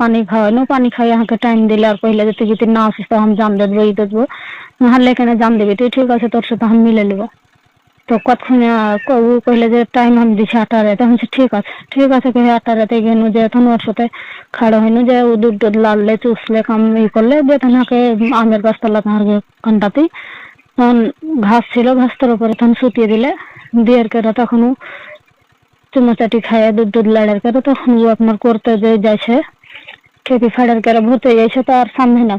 পানি খাওয়ানো পানি খাইয়ে আমাকে টাইম দিলে আর কইলে যে তুই যদি না আসিস তো আমি জাম দেবো এই দেবো। নাহলে এখানে জাম দিবি। তুই ঠিক আছে তোর সাথে আমি মিলে নেব। তো কতক্ষণে ও কইলে যে টাইম আমি দিছি আটটারে তখন বলছি, ঠিক আছে। ঠিক আছে কহে আটটারাতে গেনু যে তখন ওর সাথে খাড়ো হইনু যে ও দুধ দুধ লাললে চুষলে কাম ই করলে যে ওকে আমের গাছতলা তাহার কানটাতেই তখন ঘাস ছিল ঘাসটার উপরে তখন শুতিয়ে দিলে। দিয়ে করে তখন চুমাচাটি খায় দুধ দুধ লাড়ের করে তখন ও আপনার করতে যে যাইছে খেপি ফাড়ের করে ভরতে যাইছে তো আর সামনে না।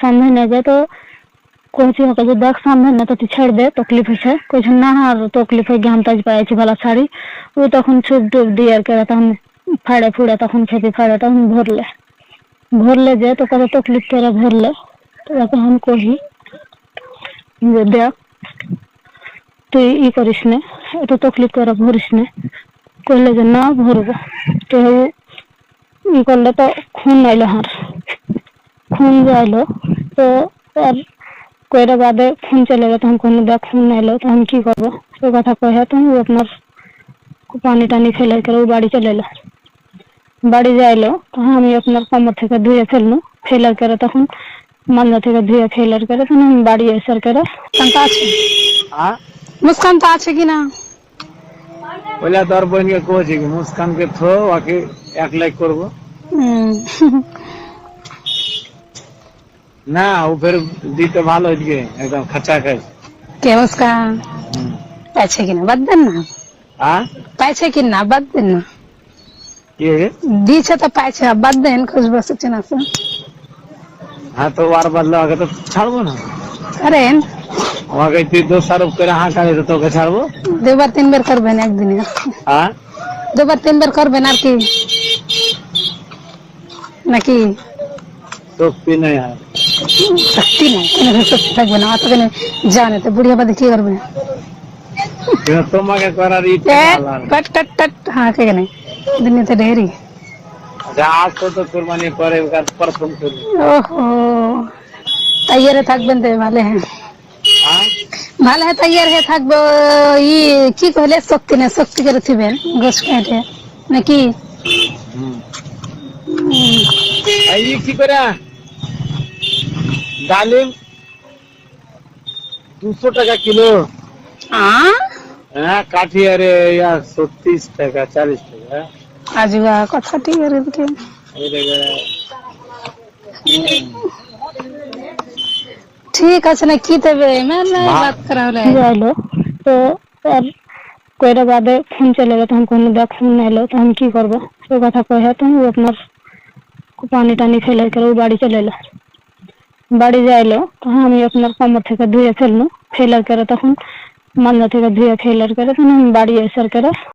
সামনে না যায় তো কইছি ওকে যে দেখ, সামনে না তো তুই ছেড়ে দে, তকলিফ হয়েছে কইছে, না, আর তকলিফ হয়ে গিয়ে তাজ পাইছি ভালো শাড়ি ও তখন চুপ টুপ দিয়ে আর করে তখন ফাড়ে ফুড়ে, তখন খেপি ফাড়ে, তখন ভরলে। ভরলে যে, তো কত তকলিফ করে ভরলে। তো তখন কহি যে, দেখ, তুই ই করিস না, এত তকলিফ করে ভরিস না। করলে যে, না, ভরবো। তো ই করলে তো খুন আইলো হার। খুন যাইলো তো আর কইরা বাদে খুন চলে গেলো তখন কোনো দেখ খুন আইলো তখন কি করব? সে কথা তখন ও আপনার পানি টানি ফেলে করে ও বাড়ি চলে এলো। বাড়ি যাইলো তখন আমি আপনার কোমর থেকে ধুয়ে ফেলল ফেলার করে তখন মান্দা থেকে ধুয়ে ফেলার করে তখন আমি বাড়ি এসার করে মুস্কান তো আছে। হ্যাঁ? মুস্কান তো আছে কি না ওইলা তোর বোনকে কইছি কি মুস্কানকে থো ওকে এক লাইক করব। না ও ফের দিতে ভালো দিকে একদম খাঁচা খাই। কে মুস্কান পাইছে কিনা? বাদ দেন না। হ্যাঁ পাইছে কিনা? বাদ দেন না। কি? দিয়েছে তো পাইছে বাদ দেন খুশবু সচিন আছে। হ্যাঁ তো আর বদলে ওকে তো ছাড়বো না। করেন ওকে তুই দোষারোপ করে হাঁকা দিতে তোকে ছাড়বো। দুবার তিনবার করবেন একদিনে। হ্যাঁ দুবার তিনবার করবেন আর কি। নাকি? শক্তি নেই আর। শক্তি নাই কেন শক্তি থাকবে না অত জানে তো বুড়িয়া বাদে কি করবে তোমাকে করার ইচ্ছা। কট কট কট হ্যাঁ কে কেন দুনিয়াতে ঢেরি। যা আসতো তো কোরবানি পরে প্রথম করব ওহো তৈয়ারে থাকবেন তো ভালো হ্যাঁ। হ্যাঁ? ভালো হ্যাঁ তৈয়ার হয়ে থাকব ই কি কইলে শক্তি না শক্তি করে থিবেন গোস কেটে নাকি? এই কি করে? ডালিম দুশো টাকা কিলো। আ হ্যাঁ কাঠিয়ারে ইয়া ছত্রিশ টাকা চালিশ টাকা। হ্যাঁ? আজুয়া কথা ঠিক আছে দিকে দেখে। ঠিক আছে না কি দেবে? মানে বাত করা হলে। যাইলো তো আর কইরা বাদে খুন চলে গেলো তখন কোনো দেখ খুন এলো তখন কি করব? সে কথা তখন ও আপনার পানি টানি ফেলে করে ও বাড়ি চলে এলো। বাড়ি যাইলো, তখন আমি আপনার কোমর থেকে ধুয়ে ফেলল ফেলার করে তখন মান্দা থেকে ধুয়ে ফেলার করে তখন আমি বাড়ি এসার করে